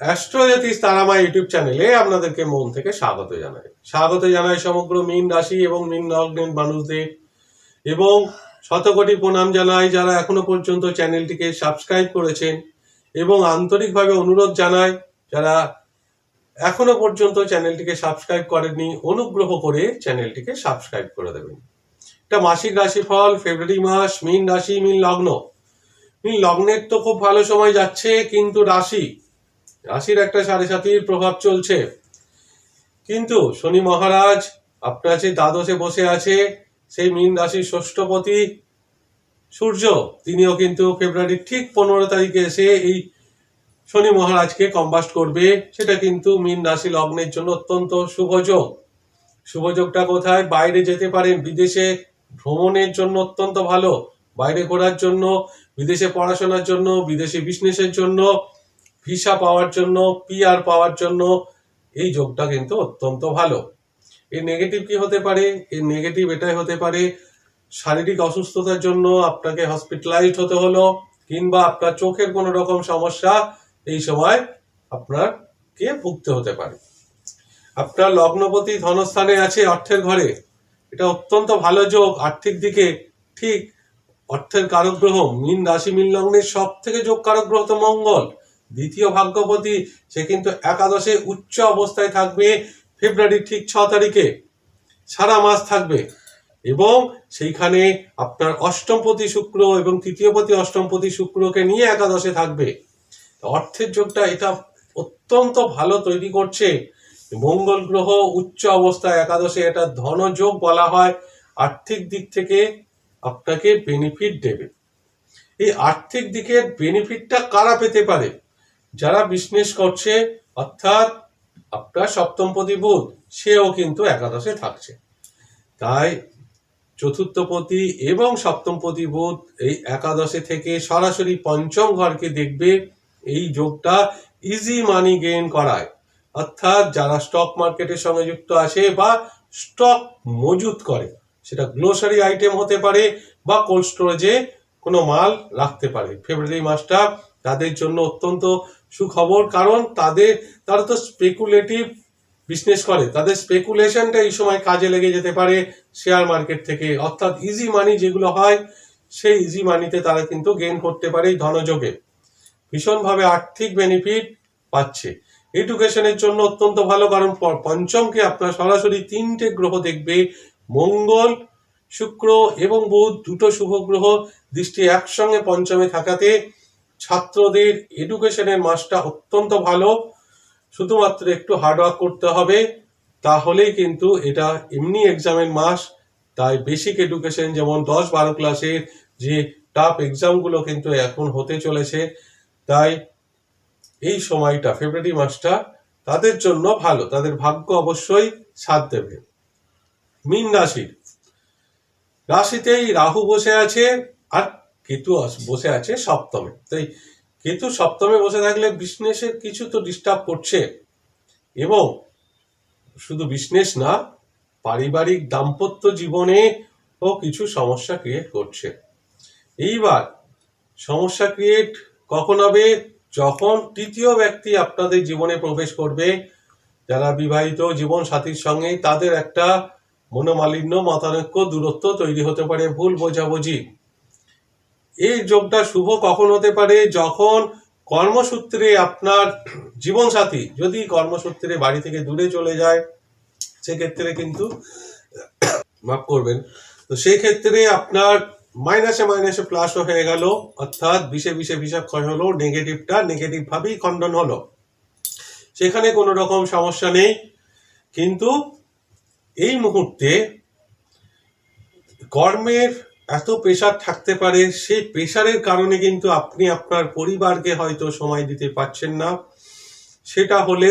অ্যাস্ট্রোজ্যোতিষ Tara Maa YouTube চ্যানেলে আপনাদেরকে মন থেকে স্বাগত জানাই। স্বাগত জানাই সমগ্র মীন রাশি এবং মীন লগ্নের মানুষদের এবং শতকোটি প্রণাম জানাই যারা এখনও পর্যন্ত চ্যানেলটিকে সাবস্ক্রাইব করেছেন এবং আন্তরিকভাবে অনুরোধ জানাই যারা এখনও পর্যন্ত চ্যানেলটিকে সাবস্ক্রাইব করেননি, অনুগ্রহ করে চ্যানেলটিকে সাবস্ক্রাইব করে দেবেন। এটা মাসিক রাশিফল ফেব্রুয়ারি মাস, মীন রাশি, মীন লগ্ন। মীন লগ্নের তো খুব ভালো সময় যাচ্ছে, কিন্তু রাশি রাশির একটা সাড়ে সাতির প্রভাব চলছে। কিন্তু শনি মহারাজ, আপনার যে দ্বাদশে বসে আছে, সেই মীন রাশির ষষ্ঠপতি সূর্য, তিনিও কিন্তু ফেব্রুয়ারির ঠিক পনেরো তারিখে এসে এই শনি মহারাজকে কম্বাস্ট করবে। সেটা কিন্তু মীন রাশি লগ্নের জন্য অত্যন্ত শুভযোগ শুভযোগটা কোথায়? বাইরে যেতে পারেন, বিদেশে ভ্রমণের জন্য অত্যন্ত ভালো। বাইরে ঘোরার জন্য, বিদেশে পড়াশোনার জন্য, বিদেশি বিজনেসের জন্য ভিসা পাওয়ার জন্য পিআর পাওয়ার জন্য, এই যোগটা কিন্তু অত্যন্ত ভালো। এর নেগেটিভ কি হতে পারে? এর নেগেটিভ এটাই হতে পারে, শারীরিক অসুস্থতার জন্য আপনাকে হসপিটালাইজড হতে হলো, কিংবা আপনার চোখের কোনো রকম সমস্যা, এই সময় আপনার কে ভুগতে হতে পারে। আপনার লগ্নপতি ধনস্থানে আছে অর্থের ঘরে। এটা অত্যন্ত ভালো যোগ, আর্থিক দিকে ঠিক অর্থের কারক গ্রহ, মীন রাশি, মীন লগ্নের সব থেকে যোগ কারক গ্রহ তো মঙ্গল। দ্বিতীয় ভাগ্যপতি, সে কিন্তু একাদশে উচ্চ অবস্থায় থাকবে। ফেব্রুয়ারির ঠিক ছ তারিখে সারা মাস থাকবে এবং সেইখানে আপনার অষ্টমপতি শুক্র এবং তৃতীয়পতি অষ্টমপতি শুক্রকে নিয়ে একাদশে থাকবে। অর্থের যোগটা এটা অত্যন্ত ভালো তৈরি করছে। মঙ্গল গ্রহ উচ্চ অবস্থায় একাদশে এটা ধনযোগ বলা হয়। আর্থিক দিক থেকে আপনাকে বেনিফিট দেবে। এই আর্থিক দিকের বেনিফিটটা কারা পেতে পারে? যারা বিজনেস করছে, অর্থাৎ আপনার সপ্তমপতি বুধ সেও কিন্তু একাদশে থাকছে। তাই চতুর্থপতি এবং সপ্তমপতি বুধ এই একাদশে থেকে সরাসরি পঞ্চম ঘরকে দেখবে, এই যোগটা ইজি মানি গেইন করায়। অর্থাৎ যারা স্টক মার্কেটের সঙ্গে যুক্ত আছে বা স্টক মজুত করে, সেটা গ্লোসারি আইটেম হতে পারে বা কোল্ড স্টোরেজে কোনো মাল রাখতে পারে। ফেব্রুয়ারি মাসটা তাদের জন্য অত্যন্ত সুখবর, কারণ তাদের, তারা তো স্পেকুলেটিভ বিজনেস করে। তাদের স্পেকুলেশনটা এই সময় কাজে লেগে যেতে পারে শেয়ার মার্কেট থেকে। অর্থাৎ ইজি মানি যেগুলো হয়, সেই ইজি মানিতে তারা কিন্তু গেন করতে পারে ধনযোগে। ভীষণভাবে আর্থিক বেনিফিট পাচ্ছে। এডুকেশনের জন্য অত্যন্ত ভালো, কারণ পঞ্চমকে আপনার সরাসরি তিনটে গ্রহ দেখবে। মঙ্গল, শুক্র এবং বুধ, দুটো শুভ গ্রহ দৃষ্টি একসঙ্গে পঞ্চমে থাকাতে ছাত্রদের এডুকেশনের মাসটা অত্যন্ত ভালো। শুধুমাত্র একটু হার্ডওয়ার্ক করতে হবে, তাহলেই কিন্তু এটা এমনি এক্সামের মাস। তাই বেসিক এডুকেশন যেমন দশ বারো ক্লাসের যে টাফ এক্সামগুলো কিন্তু এখন হতে চলেছে, তাই এই সময়টা ফেব্রুয়ারি মাসটা তাদের জন্য ভালো, তাদের ভাগ্য অবশ্যই সাথ দেবে। মীন রাশির রাশিতেই রাহু বসে আছে, আর কেতু বসে আছে সপ্তমে। তাই কেতু সপ্তমে বসে থাকলে বিজনেসের কিছু তো ডিস্টার্ব করছে। এবং শুধু বিজনেস না, পারিবারিক দাম্পত্য জীবনে ও কিছু সমস্যা ক্রিয়েট করছে। এইবার সমস্যা ক্রিয়েট কখন হবে? যখন তৃতীয় ব্যক্তি আপনাদের জীবনে প্রবেশ করবে, যারা বিবাহিত জীবন সাথীর সঙ্গে তাদের একটা মনোমালিন্য, মতানৈক্য, দূরত্ব তৈরি হতে পারে, ভুল বোঝাবুঝি। এই যোগটা শুভ কখন হতে পারে? যখন কর্মসূত্রে আপনার জীবনসাথী, যদি কর্মসূত্রে বাড়ি থেকে দূরে চলে যায়, সেক্ষেত্রে কিন্তু, মাফ করবেন, তো সেই ক্ষেত্রে আপনার মাইনাসে মাইনাসে প্লাসও হয়ে গেল, অর্থাৎ বিশে হিসাব ক্ষয় হলো নেগেটিভটা নেগেটিভ ভাবেই খণ্ডন হলো। সেখানে কোনো রকম সমস্যা নেই, কিন্তু এই মুহূর্তে কর্মের এত প্রেশার থাকতে পারে, সেই প্রেশারের কারণে কিন্তু আপনি আপনার পরিবারকে হয়তো সময় দিতে পারছেন না। সেটা হলে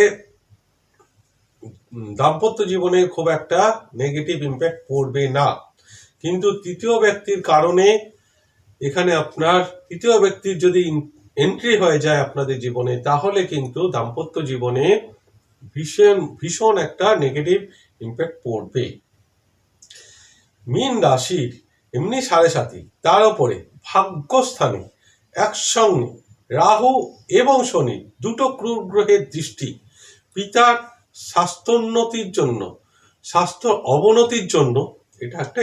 দাম্পত্য জীবনে খুব একটা নেগেটিভ ইম্প্যাক্ট পড়বে না। কিন্তু তৃতীয় ব্যক্তির কারণে এখানে আপনার তৃতীয় ব্যক্তির যদি এন্ট্রি হয়ে যায় আপনাদের জীবনে, তাহলে কিন্তু দাম্পত্য জীবনে ভীষণ ভীষণ একটা নেগেটিভ ইম্প্যাক্ট পড়বে। মীন রাশির এমনি সাড়ে সাথী তার উপরে ভাগ্যস্থানে একসঙ্গে রাহু এবং শনি দুটো ক্রূর গ্রহের দৃষ্টি, পিতার স্বাস্থ্যোন্নতির জন্য, স্বাস্থ্য অবনতির জন্য এটা একটা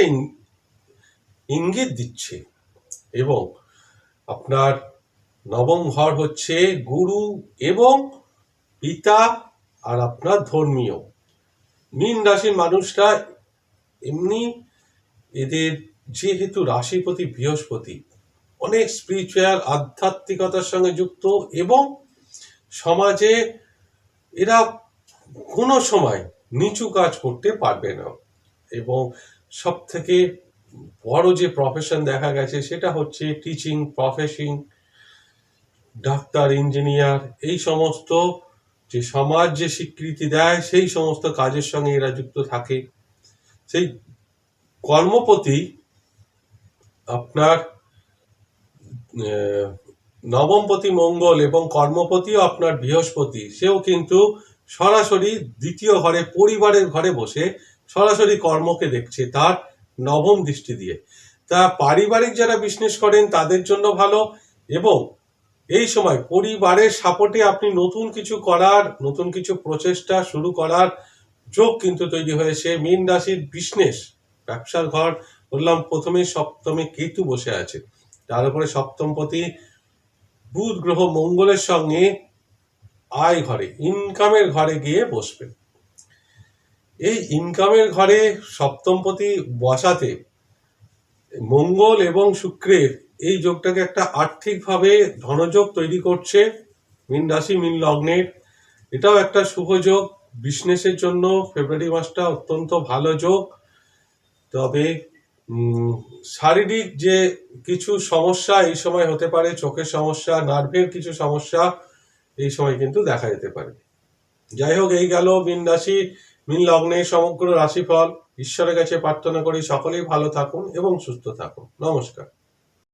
ইঙ্গিত দিচ্ছে। এবং আপনার নবম ঘর হচ্ছে গুরু এবং পিতা আর আপনার ধর্মীয়। মীন রাশির মানুষরা এমনি এদের যেহেতু রাশিপতি বৃহস্পতি, অনেক স্পিরিচুয়াল আধ্যাত্মিকতার সঙ্গে যুক্ত এবং সমাজে এরা কোনো সময় নিচু কাজ করতে পারবে না। এবং সব থেকে বড় যে প্রফেশন দেখা গেছে সেটা হচ্ছে টিচিং প্রফেশন ডাক্তার ইঞ্জিনিয়ার এই সমস্ত যে সমাজ যে স্বীকৃতি দেয় সেই সমস্ত কাজের সঙ্গে এরা যুক্ত থাকে। সেই কর্মপতি আপনার নবমপতি মঙ্গল এবং কর্মপতিও আপনার বৃহস্পতি। সেও কিন্তু সরাসরি দ্বিতীয় ঘরে, পরিবারের ঘরে বসে সরাসরি কর্মকে দেখছে তার নবম দৃষ্টি দিয়ে। তা পারিবারিক যারা বিজনেস করেন, তাদের জন্য ভালো এবং এই সময় পরিবারের সাপোর্টে আপনি নতুন কিছু করার, নতুন কিছু প্রচেষ্টা শুরু করার যোগ কিন্তু তৈরি হয়েছে। মীন রাশির বিজনেস ব্যবসার ঘর বললাম, প্রথমে সপ্তমে কেতু বসে আছে। তার উপরে সপ্তমপতি বুধ গ্রহ মঙ্গলের সঙ্গে আয় ঘরে, ইনকামের ঘরে গিয়ে বসবে এই ইনকামের ঘরে সপ্তমপতি বসাতে মঙ্গল এবং শুক্রের এই যোগটাকে একটা আর্থিকভাবে ধনযোগ তৈরি করছে মীন রাশি, মীন লগ্নের। এটাও একটা শুভ যোগ। বিজনেসের জন্য ফেব্রুয়ারি মাসটা অত্যন্ত ভালো যোগ। তবে শারীরিক যে কিছু সমস্যা এই সময় হতে পারে, চোখের সমস্যা, নার্ভের কিছু সমস্যা, এই সময় কিন্তু দেখা যেতে পারে। যাই হোক, এই গেল মিন রাশি। মিন লগ্নে সমগ্র রাশিফল। ঈশ্বরের কাছে প্রার্থনা করি সকলেই ভালো থাকুন এবং সুস্থ থাকুন। নমস্কার।